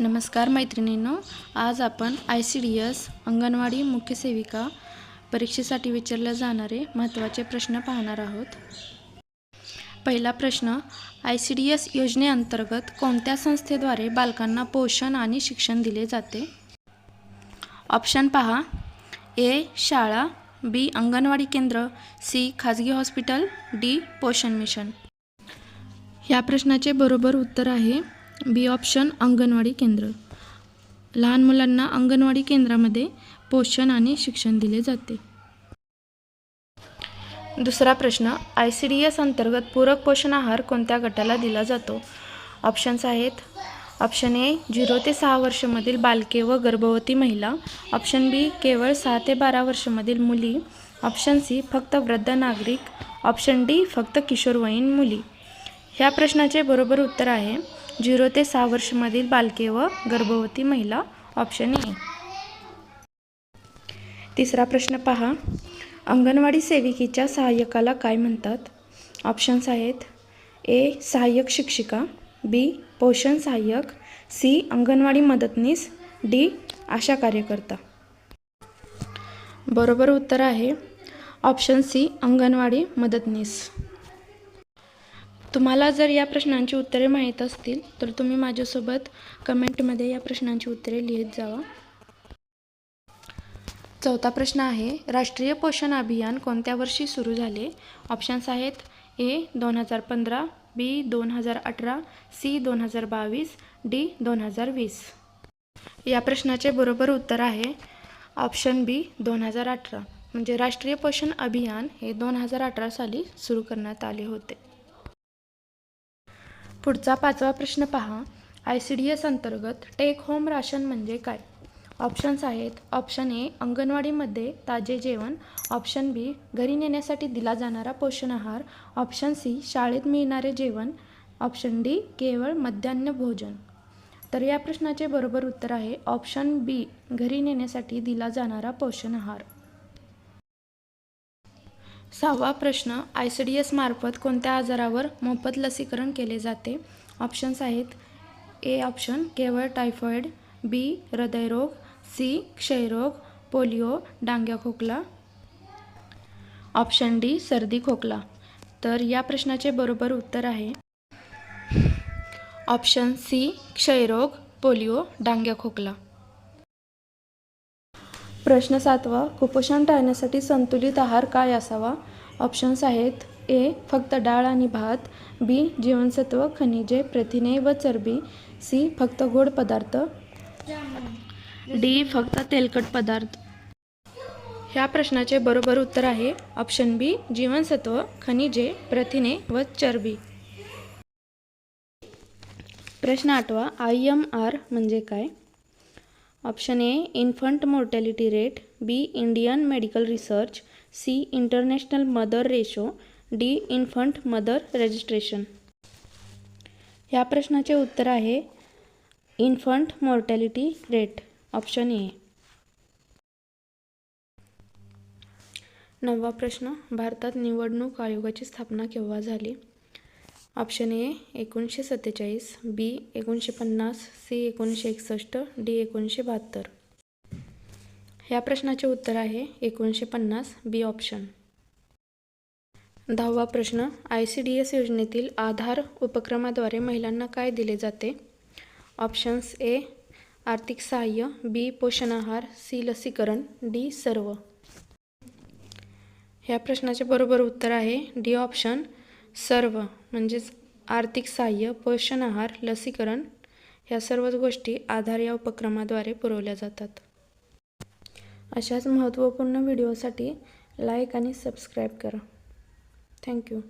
नमस्कार मैत्रिणींनो आज आपण I C D S anganwadi मुख्य सेविका परीक्षेसाठी विचारले जाणारे महत्त्वाचे प्रश्न पाहणार आहोत. पहिला प्रश्न आय सी डी एस योजनेअंतर्गत कोणत्या संस्थेद्वारे बालकांना पोषण आणि शिक्षण दिले जाते? ऑप्शन पहा ए शाळा बी अंगणवाडी केंद्र सी खाजगी हॉस्पिटल डी पोषण मिशन. ह्या प्रश्नाचे बरोबर उत्तर आहे बी ऑप्शन अंगणवाडी केंद्र. लहान मुलांना अंगणवाडी केंद्रामध्ये पोषण आणि शिक्षण दिले जाते. दुसरा प्रश्न आय सी डी एस अंतर्गत पूरक पोषण आहार कोणत्या गटाला दिला जातो? ऑप्शन्स आहेत. ऑप्शन ए झिरो ते सहा वर्षामधील बालके व गर्भवती महिला. ऑप्शन बी केवळ सहा ते बारा वर्षामधील मुली. ऑप्शन सी फक्त वृद्ध नागरिक. ऑप्शन डी फक्त किशोरवयीन मुली. ह्या प्रश्नाचे बरोबर उत्तर आहे. झिरो ते सहा वर्षमधील बालके व गर्भवती महिला ऑप्शन ए तिसरा प्रश्न पहा. अंगणवाडी सेविकेच्या सहाय्यकाला काय म्हणतात? ऑप्शन्स आहेत. ए सहाय्यक शिक्षिका. बी पोषण सहाय्यक. सी अंगणवाडी मदतनीस. डी आशा कार्यकर्ता. बरोबर उत्तर आहे. ऑप्शन सी अंगणवाडी मदतनीस. तुम्हाला जर या प्रश्नांची उत्तरे माहीत असतील तर तुम्ही माझ्यासोबत कमेंटमध्ये या प्रश्नांची उत्तरे लिहित जावा. चौथा प्रश्न आहे राष्ट्रीय पोषण अभियान कोणत्या वर्षी सुरू झाले? ऑप्शन्स आहेत ए दोन हजार पंधरा बी दोन हजार अठरा सी दोन हजार बावीस डी दोन हजार वीस. या प्रश्नाचे बरोबर उत्तर आहे ऑप्शन बी दोन हजार अठरा. म्हणजे राष्ट्रीय पोषण अभियान हे दोन हजार अठरा साली सुरू करण्यात आले होते. पुढचा पाचवा प्रश्न पहा. आय सी डी एस अंतर्गत टेक होम राशन म्हणजे काय? ऑप्शन्स आहेत. ऑप्शन ए अंगणवाडीमध्ये ताजे जेवण. ऑप्शन बी घरी नेण्यासाठी दिला जाणारा पोषण आहार. ऑप्शन सी शाळेत मिळणारे जेवण. ऑप्शन डी केवळ मध्यान्ह भोजन. तर या प्रश्नाचे बरोबर उत्तर आहे. ऑप्शन बी घरी नेण्यासाठी दिला जाणारा पोषण आहार. सहावा प्रश्न आय सी डी एसमार्फत कोणत्या आजारावर मोफत लसीकरण केले जाते? ऑप्शन्स आहेत. ए ऑप्शन केवळ टायफॉईड बी हृदयरोग सी क्षयरोग पोलिओ डांग्या खोकला. ऑप्शन डी सर्दी खोकला. तर या प्रश्नाचे बरोबर उत्तर आहे. ऑप्शन सी क्षयरोग पोलिओ डांग्या खोकला. प्रश्न सातवा कुपोषण टाळण्यासाठी संतुलित आहार काय असावा? ऑप्शन्स आहेत ए फक्त डाळ आणि भात बी जीवनसत्व खनिजे प्रथिने व चरबी सी फक्त गोड पदार्थ. डी फक्त तेलकट पदार्थ. ह्या प्रश्नाचे बरोबर उत्तर आहे ऑप्शन बी जीवनसत्व खनिजे प्रथिने व चरबी. प्रश्न आठवा आय एम आर म्हणजे काय? Option A infant mortality rate B Indian medical research C international mother ratio D infant mother registration ह्या प्रश्नाचे उत्तर आहे infant mortality rate option A. नववा प्रश्न भारतात निवडणूक आयोगाची स्थापना केव्हा झाली? ऑप्शन ए एकोणीसशे सत्तेचाळीस बी एकोणीसशे पन्नास सी एकोणीसशे एकसष्ट डी एकोणीसशे बहात्तर. ह्या प्रश्नाचे उत्तर आहे एकोणीसशे पन्नास बी ऑप्शन. दहावा प्रश्न आय सी डी एस योजनेतील आधार उपक्रमाद्वारे महिलांना काय दिले जाते? ऑप्शन्स ए आर्थिक सहाय्य बी पोषण आहार सी लसीकरण डी सर्व. ह्या प्रश्नाचे बरोबर उत्तर आहे डी ऑप्शन. सर्व म्हणजेच आर्थिक सहाय्य पोषण आहार लसीकरण ह्या सर्वच गोष्टी आधार या उपक्रमाद्वारे पुरवल्या जातात. अशाच महत्त्वपूर्ण व्हिडिओसाठी लाईक आणि सबस्क्राईब करा. थँक्यू.